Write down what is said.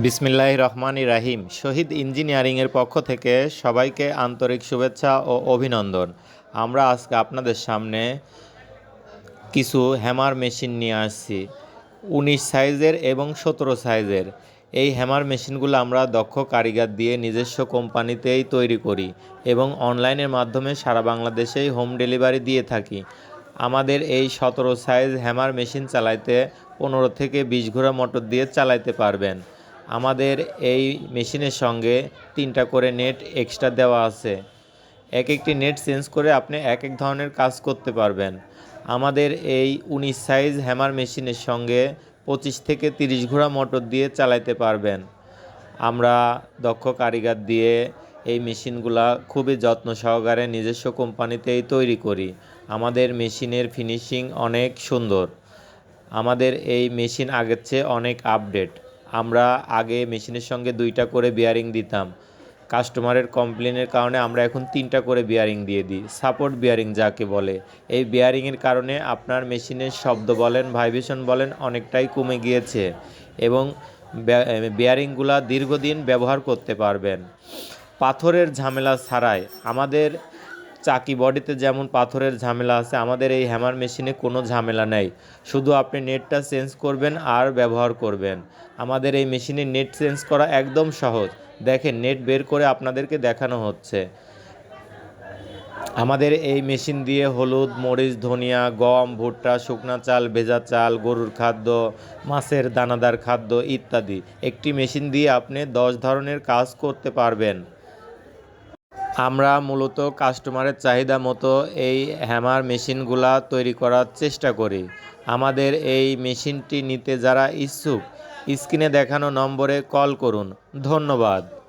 বিসমিল্লাহ রহমান রাহিম। শহীদ ইঞ্জিনিয়ারিংয়ের পক্ষ থেকে সবাইকে আন্তরিক শুভেচ্ছা ও অভিনন্দন। আমরা আজকে আপনাদের সামনে কিছু হ্যামার মেশিন নিয়ে আসছি। উনিশ সাইজের এবং সতেরো সাইজের। এই হ্যামার মেশিনগুলো আমরা দক্ষ কারিগর দিয়ে নিজস্ব কোম্পানিতেই তৈরি করি এবং অনলাইনের মাধ্যমে সারা বাংলাদেশেই হোম ডেলিভারি দিয়ে থাকি। আমাদের এই সতেরো সাইজ হ্যামার মেশিন চালাইতে পনেরো থেকে বিশ ঘোড়া মোটর দিয়ে চালাইতে পারবেন। আমাদের এই মেশিনের সঙ্গে তিনটা করে নেট এক্সট্রা দেওয়া আছে। এক একটি নেট চেঞ্জ করে আপনি এক এক ধরনের কাজ করতে পারবেন। আমাদের এই উনিশ সাইজ হ্যামার মেশিনের সঙ্গে পঁচিশ থেকে তিরিশ ঘোড়া মোটর দিয়ে চালাইতে পারবেন। আমরা দক্ষ কারিগর দিয়ে এই মেশিনগুলা খুবই যত্ন সহকারে নিজস্ব কোম্পানিতেই তৈরি করি। আমাদের মেশিনের ফিনিশিং অনেক সুন্দর। আমাদের এই মেশিন আগের চেয়ে অনেক আপডেট। আমরা আগে মেশিনের সঙ্গে দুইটা করে বিয়ারিং দিতাম। কাস্টমারের কমপ্লেনের কারণে আমরা এখন তিনটা করে বিয়ারিং দিয়ে দিই। সাপোর্ট বিয়ারিং যাকে বলে। এই বিয়ারিংয়ের কারণে আপনার মেশিনের শব্দ বলেন ভাইব্রেশন বলেন অনেকটাই কমে গিয়েছে এবং বিয়ারিংগুলা দীর্ঘদিন ব্যবহার করতে পারবেন। পাথরের ঝামেলা ছাড়াই আমাদের চাকি বডিতে যেমন পাথরের ঝামেলা আছে, আমাদের এই হ্যামার মেশিনে কোনো ঝামেলা নেই। শুধু আপনি নেটটা চেঞ্জ করবেন আর ব্যবহার করবেন। আমাদের এই মেশিনে নেট চেঞ্জ করা একদম সহজ। দেখেন, নেট বের করে আপনাদেরকে দেখানো হচ্ছে। আমাদের এই মেশিন দিয়ে হলুদ, মরিচ, ধনিয়া, গম, ভুট্টা, শুকনা চাল, ভেজা চাল, গরুর খাদ্য, মাছের দানাদার খাদ্য ইত্যাদি একটি মেশিন দিয়ে আপনি দশ ধরনের কাজ করতে পারবেন। আমরা মূলত কাস্টমারের চাহিদা মতো এই হ্যামার মেশিনগুলা তৈরি করার চেষ্টা করি। আমাদের এই মেশিনটি নিতে যারা ইচ্ছুক, স্ক্রিনে দেখানো নম্বরে কল করুন। ধন্যবাদ।